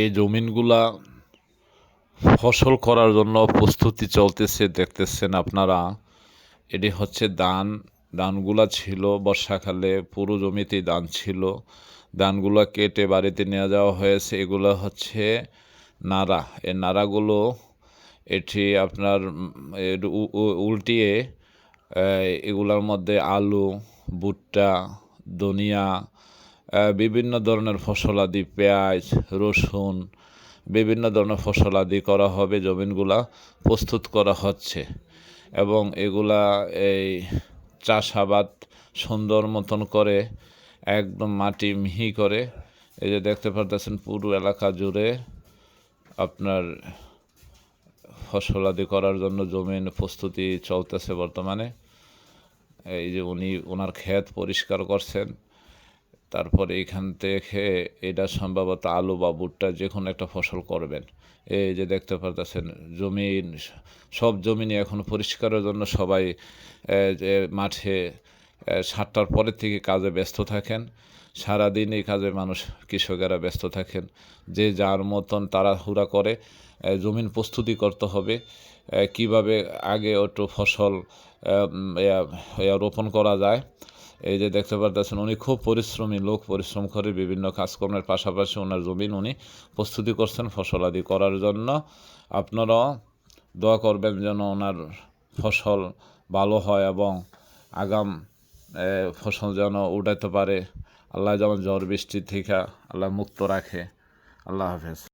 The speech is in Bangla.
এই জমিনগুলা ফসল করার জন্য প্রস্তুতি চলতেছে, দেখতেছেন আপনারা। এটি হচ্ছে দান ধানগুলা ছিল বর্ষাকালে, পুরো জমিতেই ধান ছিল। ধানগুলো কেটে বাড়িতে নিয়ে যাওয়া হয়েছে। এগুলো হচ্ছে নাড়া। এই নাড়াগুলো এটি আপনার উল্টিয়ে এগুলোর মধ্যে আলু, ভুট্টা, ধনিয়া বিভিন্ন ধরনের ফসলাদি পেঁয়াজ, রসুন, বিভিন্ন ধরনের ফসলাদি করা হবে, জমিনগুলা প্রস্তুত করা হচ্ছে। এবং এগুলা এই চাষাবাদ সুন্দর মতন করে, একদম মাটি মিহি করে, এই যে দেখতে পারতেছেন পুরো এলাকা জুড়ে আপনার ফসলাদি করার জন্য জমিন প্রস্তুতি চলতেছে বর্তমানে। এই যে উনি ওনার ক্ষেত পরিষ্কার করছেন। তারপরে এইখান থেকে এটা সম্ভবত আলু বা ভুট্টা যে কোনো একটা ফসল করবেন। এই যে দেখতে পারতেছেন, জমিন, সব জমিনে এখন পরিষ্কারের জন্য সবাই যে মাঠে সাতটার পরের থেকে কাজে ব্যস্ত থাকেন। সারাদিন এই কাজে মানুষ, কৃষকেরা ব্যস্ত থাকেন। যে যার মতন তাড়াহুড়া করে জমিন প্রস্তুতি করতে হবে। কীভাবে আগে একটু ফসল রোপণ করা যায়। এই যে দেখতে পারতেছেন, উনি খুব পরিশ্রমী লোক, পরিশ্রম করে বিভিন্ন কাজকর্মের পাশাপাশি ওনার জমিন উনি প্রস্তুতি করছেন ফসলাদি করার জন্য। আপনারাও দোয়া করবেন যেন ওনার ফসল ভালো হয় এবং আগাম ফসল যেন উঠাতে পারে। আল্লাহ যেমন ঝড় বৃষ্টি থেকে আল্লাহ মুক্ত রাখে। আল্লাহ হাফেজ।